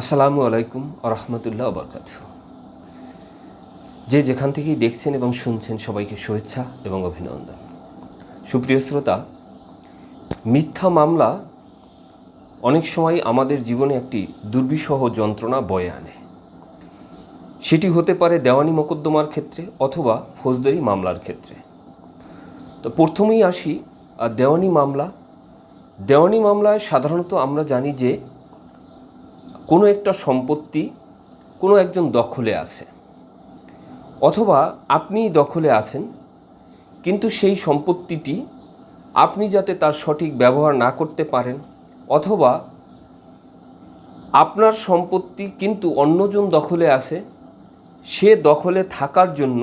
আসসালামু আলাইকুম রহমতুল্লাহ বরকাত। যে যেখান থেকেই দেখছেন এবং শুনছেন সবাইকে শুভেচ্ছা এবং অভিনন্দন। সুপ্রিয় শ্রোতা, মিথ্যা মামলা অনেক সময় আমাদের জীবনে একটি দুর্বিষহ যন্ত্রণা বয়ে আনে। সেটি হতে পারে দেওয়ানি মোকদ্দমার ক্ষেত্রে অথবা ফৌজদারি মামলার ক্ষেত্রে। তো প্রথমেই আসি দেওয়ানি মামলা। দেওয়ানি মামলায় সাধারণত আমরা জানি যে কোনো একটা সম্পত্তি কোনো একজন দখলে আছে। অথবা আপনি দখলে আছেন, কিন্তু সেই সম্পত্তিটি আপনি যাতে তার সঠিক ব্যবহার না করতে পারেন, অথবা আপনার সম্পত্তি কিন্তু অন্যজন দখলে আছে, সে দখলে থাকার জন্য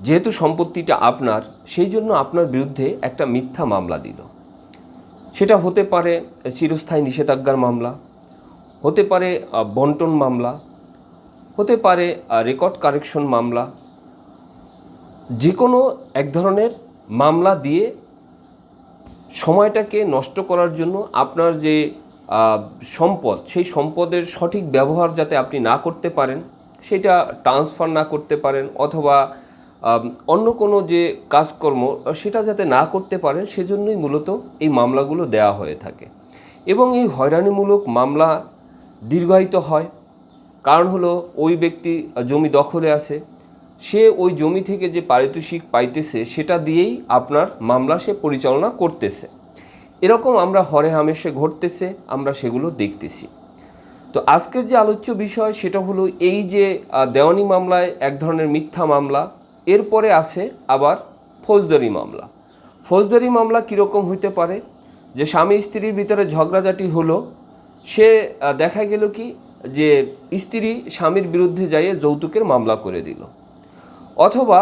যেহেতু সম্পত্তিটা আপনার, সেই জন্য আপনার বিরুদ্ধে একটা মিথ্যা মামলা দিল। সেটা হতে পারে চিরস্থায়ী নিষেধাজ্ঞার মামলা হতে পারে বন্টন মামলা, হতে পারে রেকর্ড কারেকশন মামলা যে কোনো এক ধরনের মামলা দিয়ে সময়টাকে নষ্ট করার জন্য আপনার যে সম্পদ, সেই সম্পদের সঠিক ব্যবহার যাতে আপনি না করতে পারেন, সেটা ট্রান্সফার না করতে পারেন অথবা অন্য কোনো যে কাজকর্ম সেটা যাতে না করতে পারেন, সেজন্যই মূলত এই মামলাগুলো দেওয়া হয়ে থাকে। এবং এই হয়রানিমূলক মামলা দীর্ঘায়িত হয়। কারণ হলো, ওই ব্যক্তি জমি দখলে আছে। সে ওই জমি থেকে যে পারিতোষিক পাইতেছে, সেটা দিয়েই আপনার মামলা সে পরিচালনা করতেছে। এরকম আমরা হরে হামেশে ঘটতেছে, আমরা সেগুলো দেখতেছি। তো আজকের যে আলোচ্য বিষয়, সেটা হলো এই যে দেওয়ানি মামলায় এক ধরনের মিথ্যা মামলা, এরপরে আছে আবার ফৌজদারি মামলা। ফৌজদারি মামলা কীরকম হইতে পারে? যে স্বামী স্ত্রীর ভিতরে ঝগড়াঝাটি হলো সে দেখা গেল কি যে স্ত্রী স্বামীর বিরুদ্ধে যাইয়ে যৌতুকের মামলা করে দিল। অথবা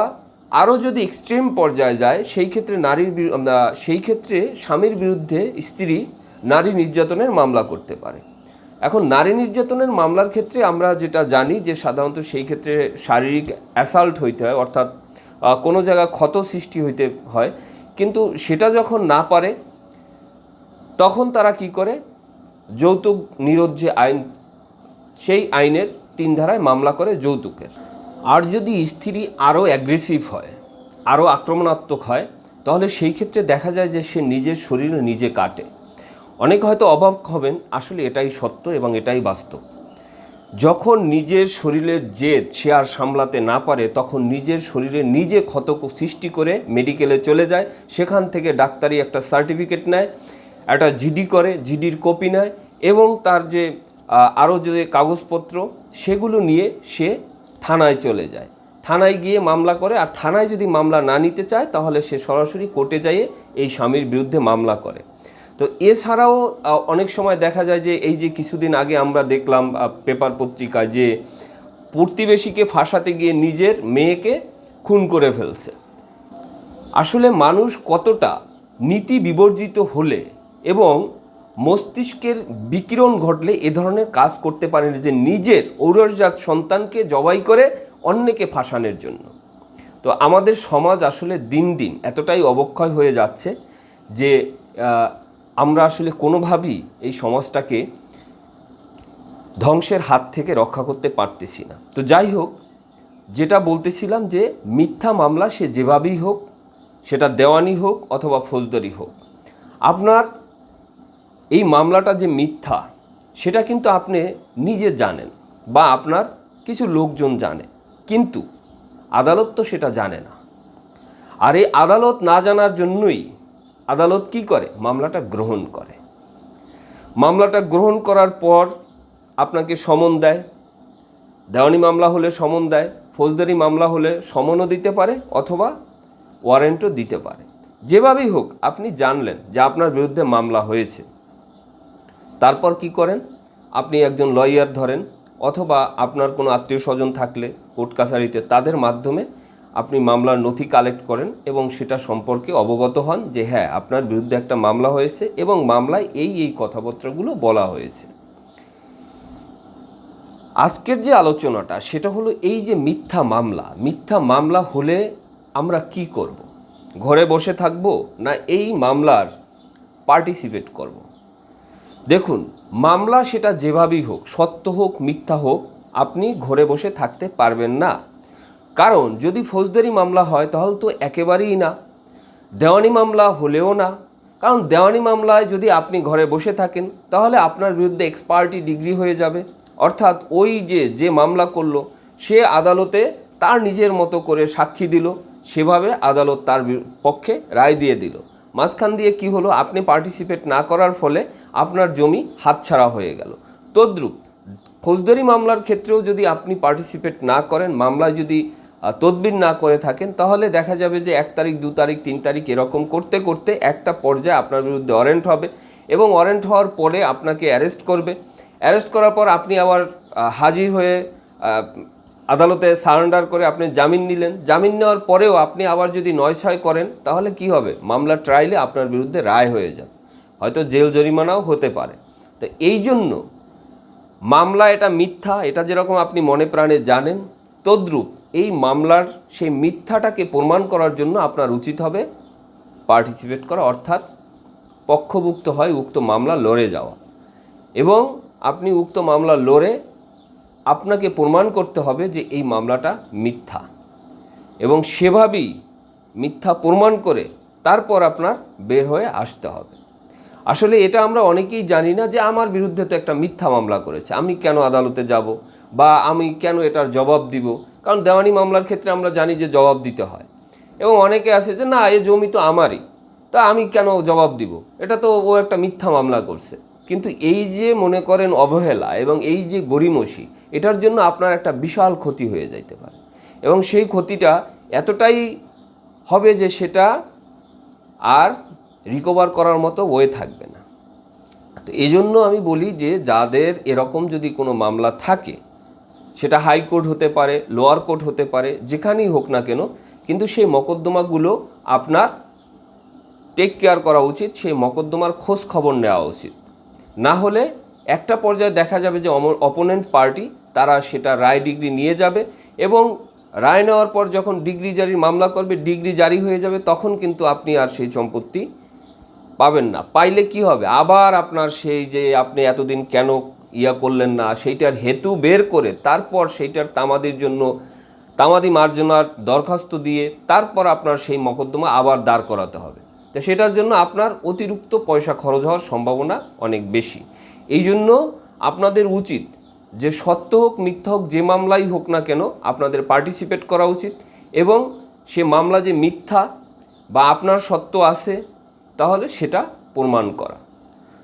আরও যদি এক্সট্রিম পর্যায়ে যায়, সেই ক্ষেত্রে নারীর সেই ক্ষেত্রে স্বামীর বিরুদ্ধে স্ত্রী নারী নির্যাতনের মামলা করতে পারে। এখন নারী নির্যাতনের মামলার ক্ষেত্রে আমরা যেটা জানি যে সাধারণত সেই ক্ষেত্রে শারীরিক অ্যাসাল্ট হইতে হয়, অর্থাৎ কোনো জায়গায় ক্ষত সৃষ্টি হইতে হয়। কিন্তু সেটা যখন না পারে, তখন তারা কি করে? যৌতুক নিরোধ যে আইন, সেই আইনের তিন ধারায় মামলা করে যৌতুকের। আর যদি স্ত্রী আরও অ্যাগ্রেসিভ হয়, আরও আক্রমণাত্মক হয়, তাহলে সেই ক্ষেত্রে দেখা যায় যে সে নিজের শরীরে নিজে কাটে। অনেক হয়তো অবাক হবেন, আসলে এটাই সত্য এবং এটাই বাস্তব। যখন নিজের শরীরের জেদ, সে আর সামলাতে না পারে, তখন নিজের শরীরে নিজে ক্ষত সৃষ্টি করে মেডিকেলে চলে যায়। সেখান থেকে ডাক্তারি একটা সার্টিফিকেট নেয়। একটা জিডি করে জিডির কপি নেয় এবং তার যে আরও যে কাগজপত্র সেগুলো নিয়ে সে থানায় চলে যায়। থানায় গিয়ে মামলা করে আর থানায় যদি মামলা না নিতে চায় তাহলে সে সরাসরি কোর্টে যাইয়ে এই স্বামীর বিরুদ্ধে মামলা করে। তো এছাড়াও অনেক সময় দেখা যায় যে এই যে কিছুদিন আগে আমরা দেখলাম পেপার পত্রিকায় যে প্রতিবেশীকে ফাঁসাতে গিয়ে নিজের মেয়েকে খুন করে ফেলছে। আসলে মানুষ কতটা নীতি বিবর্জিত হলে এবং মস্তিষ্কের বিকিরণ ঘটলে এ ধরনের কাজ করতে পারেন যে নিজের ঔরসজাত সন্তানকে জবাই করে অন্যকে ফাঁসানোর জন্য। তো আমাদের সমাজ আসলে দিন দিন এতটাই অবক্ষয় হয়ে যাচ্ছে যে আমরা আসলে কোনোভাবেই এই সমাজটাকে ধ্বংসের হাত থেকে রক্ষা করতে পারতেছি না। তো যাই হোক, যেটা বলতেছিলাম যে মিথ্যা মামলা সে যেভাবেই হোক, সেটা দেওয়ানি হোক অথবা ফৌজদারি হোক। আপনার এই মামলাটা যে মিথ্যা, সেটা কিন্তু আপনি নিজে জানেন বা আপনার কিছু লোকজন জানে। কিন্তু আদালত তো সেটা জানে না। আর এই আদালত না জানার জন্যই আদালত কি করে? মামলাটা গ্রহণ করে। মামলাটা গ্রহণ করার পর আপনাকে সমন দেয়। দেওয়ানি মামলা হলে সমন দেয়, ফৌজদারি মামলা হলে সমনও দিতে পারে অথবা ওয়ারেন্টও দিতে পারে। যেভাবেই হোক, আপনি জানলেন যে আপনার বিরুদ্ধে মামলা হয়েছে। তারপর কি করেন আপনি একজন লয়ার ধরেন অথবা আপনার কোনো আত্মীয় স্বজন থাকলে কোর্ট কাছারিতে তাদের মাধ্যমে আপনি মামলার নথি কালেক্ট করেন এবং সেটা সম্পর্কে অবগত হন যে হ্যাঁ আপনার বিরুদ্ধে একটা মামলা হয়েছে এবং মামলায় এই এই কথাবার্তাগুলো বলা হয়েছে আজকের যে আলোচনাটা, সেটা হলো এই যে মিথ্যা মামলা মিথ্যা মামলা হলে আমরা কি করব। ঘরে বসে থাকব না এই মামলার পার্টিসিপেট করব। দেখুন, মামলা সেটা যেভাবেই হোক, সত্য হোক, মিথ্যা হোক, আপনি ঘরে বসে থাকতে পারবেন না। কারণ, যদি ফৌজদারি মামলা হয়, তাহলে তো একেবারেই না। দেওয়ানি মামলা হলেও না। কারণ, দেওয়ানি মামলায় যদি আপনি ঘরে বসে থাকেন, তাহলে আপনার বিরুদ্ধে এক্সপার্টি ডিগ্রি হয়ে যাবে। অর্থাৎ, ওই যে যে মামলা করল, সে আদালতে তার নিজের মতো করে সাক্ষী দিল, সেভাবে আদালত তার পক্ষে রায় দিয়ে দিল। মাঝখান দিয়ে কি হলো? আপনি পার্টিসিপেট না করার ফলে আপনার জমি হাতছাড়া হয়ে গেল। তদ্রূপ, ফৌজদারি মামলার ক্ষেত্রেও যদি আপনি পার্টিসিপেট না করেন, মামলায় যদি তদবির না করে থাকেন, তাহলে দেখা যাবে যে এক তারিখ, দু তারিখ, তিন তারিখ এরকম করতে করতে একটা পর্যায়ে আপনার বিরুদ্ধে ওয়ারেন্ট হবে এবং ওয়ারেন্ট হওয়ার পরে আপনাকে অ্যারেস্ট করবে। অ্যারেস্ট করার পর আপনি আবার হাজির হয়ে আদালতে সারেন্ডার করে আপনি জামিন নিলেন। জামিন নেওয়ার পরেও আপনি আবার যদি নয় ছয় করেন, তাহলে কি হবে? মামলার ট্রায়ালে আপনার বিরুদ্ধে রায় হয়ে যাবে। হয়তো জেল জরিমানাও হতে পারে। তো এই জন্য মামলা এটা মিথ্যা, এটা যেরকম আপনি মনে প্রাণে জানেন, তদ্রূপ এই মামলার সেই মিথ্যাটাকে প্রমাণ করার জন্য আপনার উচিত হবে পার্টিসিপেট করা, অর্থাৎ পক্ষভুক্ত হয় উক্ত মামলা লড়ে যাওয়া। এবং আপনি উক্ত মামলা লড়ে আপনাকে প্রমাণ করতে হবে যে এই মামলাটা মিথ্যা। এবং সেভাবেই মিথ্যা প্রমাণ করে তারপর আপনার বের হয়ে আসতে হবে। আসলে এটা আমরা অনেকেই জানি না যে আমার বিরুদ্ধে তো একটা মিথ্যা মামলা করেছে। আমি কেন আদালতে যাব? বা আমি কেন এটার জবাব দিব? কারণ দেওয়ানি মামলার ক্ষেত্রে আমরা জানি যে জবাব দিতে হয়। এবং অনেকে আছে যে, না, এ জমি তো আমারই। তা আমি কেন জবাব দিব? এটা তো ও একটা মিথ্যা মামলা করছে। কিন্তু এই যে মনে করেন অবহেলা এবং এই যে গরিমসি এটার জন্য আপনার একটা বিশাল ক্ষতি হয়ে যাইতে পারে। এবং সেই ক্ষতিটা এতটাই হবে যে সেটা আর রিকভার করার মতো ওয়ে থাকবে না। তো এই জন্য আমি বলি যে যাদের এরকম যদি কোনো মামলা থাকে, সেটা হাইকোর্ট হতে পারে লোয়ার কোর্ট হতে পারে, যেখানেই হোক না কেন, কিন্তু সেই মকদ্দমাগুলো আপনার টেক কেয়ার করা উচিত, সেই মকদ্দমার খোঁজ খবর নেওয়া উচিত। না হলে একটা পর্যায়ে দেখা যাবে যে অপোনেন্ট পার্টি তারা সেটা রায় ডিগ্রি নিয়ে যাবে এবং রায় নেওয়ার পর যখন ডিগ্রি জারির মামলা করবে, ডিগ্রি জারি হয়ে যাবে, তখন কিন্তু আপনি আর সেই সম্পত্তি পাবেন না। পাইলে কি হবে? আবার আপনার সেই যে আপনি এতদিন কেন ইয়া করলেন না, সেইটার হেতু বের করে তারপর সেইটার তামাদির জন্য, তামাদি মার্জনার দরখাস্ত দিয়ে তারপর আপনার সেই মকদ্দমা আবার দাঁড় করাতে হবে। তো সেটার জন্য আপনার অতিরিক্ত পয়সা খরচ হওয়ার সম্ভাবনা অনেক বেশি। এই জন্য আপনাদের উচিত যে সত্য হোক, মিথ্যা হোক, যে মামলাই হোক না কেন আপনাদের পার্টিসিপেট করা উচিত এবং সে মামলা যে মিথ্যা বা আপনার সত্য আছে, তাহলে সেটা প্রমাণ করা।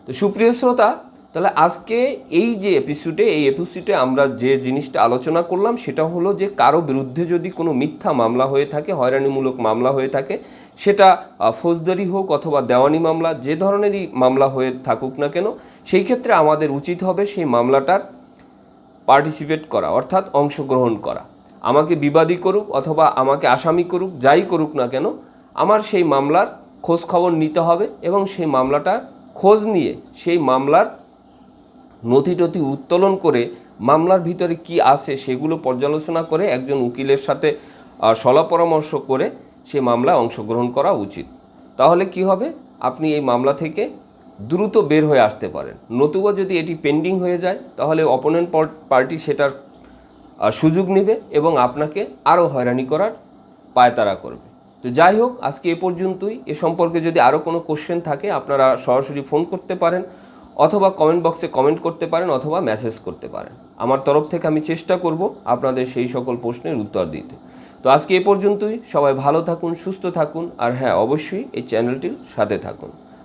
তো সুপ্রিয় শ্রোতা, তাহলে আজকে এই যে এপিসোডে এই এপিসোডে আমরা যে জিনিসটা আলোচনা করলাম, সেটা হলো যে কারও বিরুদ্ধে যদি কোনো মিথ্যা মামলা হয়ে থাকে, হয়রানিমূলক মামলা হয়ে থাকে, সেটা ফৌজদারি হোক অথবা দেওয়ানি মামলা, যে ধরনেরই মামলা হয়ে থাকুক না কেন, সেই ক্ষেত্রে আমাদের উচিত হবে সেই মামলাটার পার্টিসিপেট করা, অর্থাৎ অংশগ্রহণ করা। আমাকে বিবাদী করুক অথবা আমাকে আসামি করুক, যাই করুক না কেন, আমার সেই মামলার খোঁজ খবর নিতে হবে এবং সেই মামলাটার খোঁজ নিয়ে সেই মামলার নথি টথি উত্তোলন করে মামলার ভিতরে কি আছে সেগুলো পর্যালোচনা করে একজন উকিলের সাথে সলা পরামর্শ করে সেই মামলায় অংশগ্রহণ করা উচিত। তাহলে কি হবে? আপনি এই মামলা থেকে দ্রুত বের হয়ে আসতে পারেন। নতুবা যদি এটি পেন্ডিং হয়ে যায়, তাহলে অপোনেন্ট পার্টি সেটার সুযোগ নেবে এবং আপনাকে আরও হয়রানি করার পায়তারা করবে। তো যাই হোক, আজকে এ পর্যন্তই। এ সম্পর্কে যদি আরও কোনো কোশ্চেন থাকে, আপনারা সরাসরি ফোন করতে পারেন অথবা কমেন্ট বক্সে কমেন্ট করতে পারেন অথবা মেসেজ করতে পারেন। আমার তরফ থেকে আমি চেষ্টা করব আপনাদের সেই সকল প্রশ্নের উত্তর দিতে। তো আজকে এ পর্যন্তই। সবাই ভালো থাকুন, সুস্থ থাকুন, আর হ্যাঁ অবশ্যই এই চ্যানেলটির সাথে থাকুন।